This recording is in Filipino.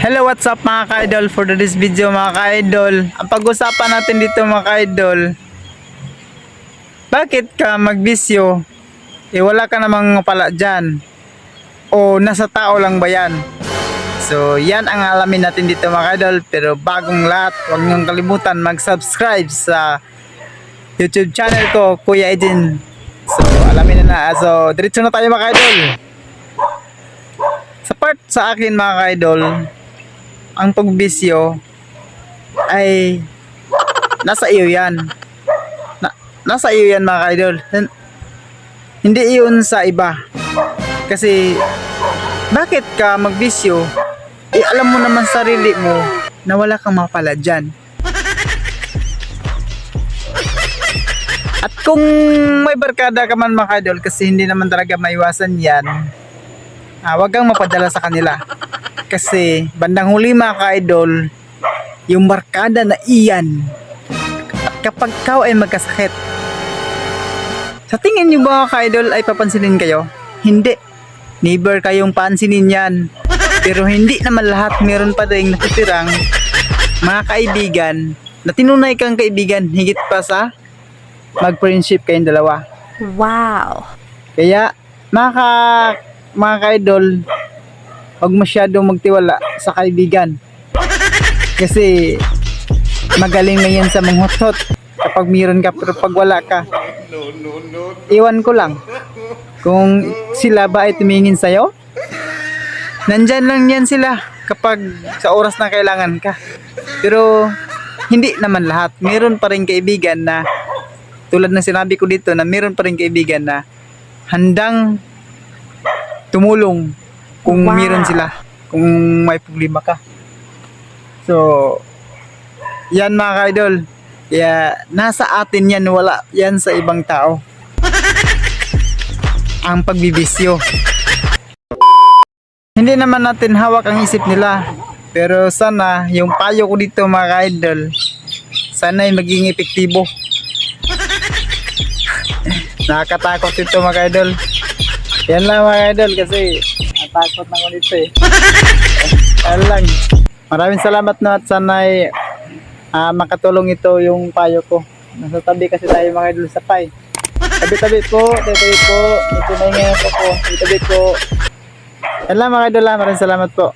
Hello, what's up mga ka-idol? For this video mga ka-idol, ang pag-usapan natin dito mga ka-idol, bakit ka magbisyo? Eh wala ka namang pala dyan. O nasa tao lang ba yan? So yan ang alamin natin dito mga ka-idol. Pero bagong lahat, huwag niyong kalimutan mag-subscribe sa YouTube channel ko, Kuya Edin. So alamin na na. So diretso na tayo mga ka-idol. Sa part sa akin mga ka-idol, ang pagbisyo ay nasa iyo yan. Na, nasa iyo yan mga. Hin- Hindi iyon sa iba. Kasi bakit ka magbisyo? Eh alam mo naman sarili mo na wala kang mapala dyan. At kung may barkada ka man mga ka-idol kasi hindi naman talaga maiwasan yan, ah, wag kang mapadala sa kanila. Kasi bandang huli mga ka-idol, yung barkada na iyan, at kapag kau ay magkasakit, sa tingin nyo ba ka-idol ay papansinin kayo? Hindi. Never kayong pansinin yan. Pero hindi naman lahat meron pa rin natitirang mga kaibigan na tinunay kang kaibigan higit pa sa mag-friendship kayong dalawa. Wow. Kaya, mga, ka, mga ka-idol, huwag masyadong magtiwala sa kaibigan. Kasi, magaling na yan sa manghutot kapag meron ka pero pag wala ka. Iwan ko lang. Kung sila ba ay tumingin sa'yo, nandyan lang yan sila kapag sa oras na kailangan ka. Pero, hindi naman lahat. Meron pa rin kaibigan na tulad ng sinabi ko dito na meron pa rin kaibigan na handang tumulong kung Wow. meron sila. Kung may problema ka. So yan mga ka-idol. Kaya nasa atin yan. Wala yan sa ibang tao. Ang pagbibisyo. Hindi naman natin hawak ang isip nila. Pero sana yung payo ko dito mga ka-idol sana ay maging epektibo. Nakakatakot ito mga idol. Yan lang mga idol kasi natakot na ako dito eh. Yan lang. Maraming salamat na at sana'y ah, makatulong ito yung payo ko. Nasa tabi kasi tayo mga idol sa pay. Tabi-tabi po, tabi-tabi po. Medyo maingay po po. Tabi-tabi po. Yan lang mga idol ah. Maraming salamat po.